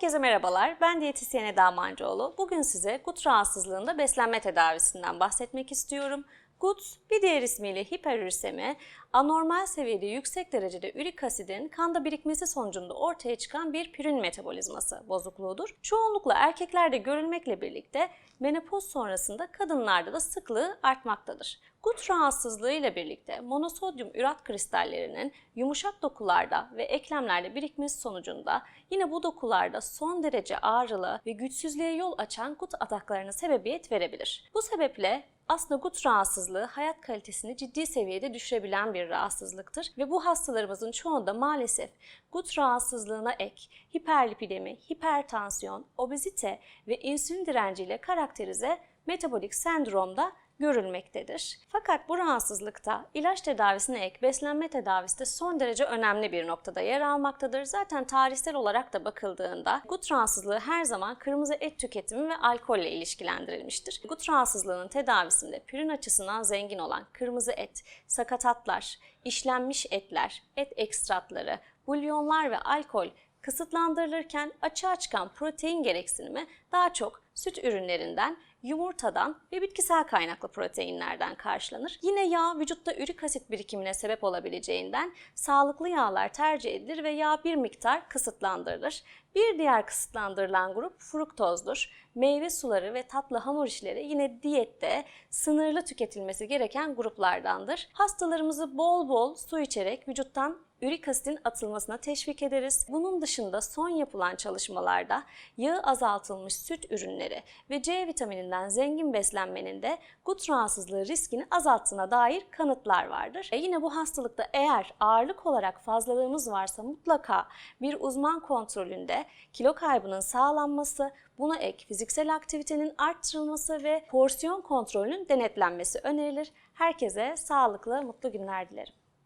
Herkese merhabalar. Ben diyetisyen Eda Mancıoğlu. Bugün size gut rahatsızlığında beslenme tedavisinden bahsetmek istiyorum. GUT, bir diğer ismiyle hiperürisemi, anormal seviyede yüksek derecede ürik asidin kanda birikmesi sonucunda ortaya çıkan bir pürin metabolizması bozukluğudur. Çoğunlukla erkeklerde görülmekle birlikte menopoz sonrasında kadınlarda da sıklığı artmaktadır. Gut rahatsızlığı ile birlikte monosodyum ürat kristallerinin yumuşak dokularda ve eklemlerde birikmesi sonucunda yine bu dokularda son derece ağrılı ve güçsüzlüğe yol açan gut ataklarına sebebiyet verebilir. Bu sebeple aslında gut rahatsızlığı hayat kalitesini ciddi seviyede düşürebilen bir rahatsızlıktır. Ve bu hastalarımızın çoğunda maalesef gut rahatsızlığına ek hiperlipidemi, hipertansiyon, obezite ve insülin direnciyle karakterize metabolik sendromda görülmektedir. Fakat bu rahatsızlıkta ilaç tedavisine ek beslenme tedavisi de son derece önemli bir noktada yer almaktadır. Zaten tarihsel olarak da bakıldığında gut rahatsızlığı her zaman kırmızı et tüketimi ve alkolle ilişkilendirilmiştir. Gut rahatsızlığının tedavisinde pürin açısından zengin olan kırmızı et, sakatatlar, işlenmiş etler, et ekstratları, bulyonlar ve alkol kısıtlandırılırken açığa çıkan protein gereksinimi daha çok süt ürünlerinden, yumurtadan ve bitkisel kaynaklı proteinlerden karşılanır. Yine yağ vücutta ürik asit birikimine sebep olabileceğinden sağlıklı yağlar tercih edilir ve yağ bir miktar kısıtlandırılır. Bir diğer kısıtlandırılan grup fruktozdur. Meyve suları ve tatlı hamur işleri yine diyette sınırlı tüketilmesi gereken gruplardandır. Hastalarımızı bol bol su içerek vücuttan ürik asitin atılmasına teşvik ederiz. Bunun dışında son yapılan çalışmalarda yağı azaltılmış süt ürünleri ve C vitamininden zengin beslenmenin de gut rahatsızlığı riskini azalttığına dair kanıtlar vardır. E yine bu hastalıkta eğer ağırlık olarak fazlalığımız varsa mutlaka bir uzman kontrolünde kilo kaybının sağlanması, buna ek fiziksel aktivitenin arttırılması ve porsiyon kontrolünün denetlenmesi önerilir. Herkese sağlıklı, mutlu günler dilerim.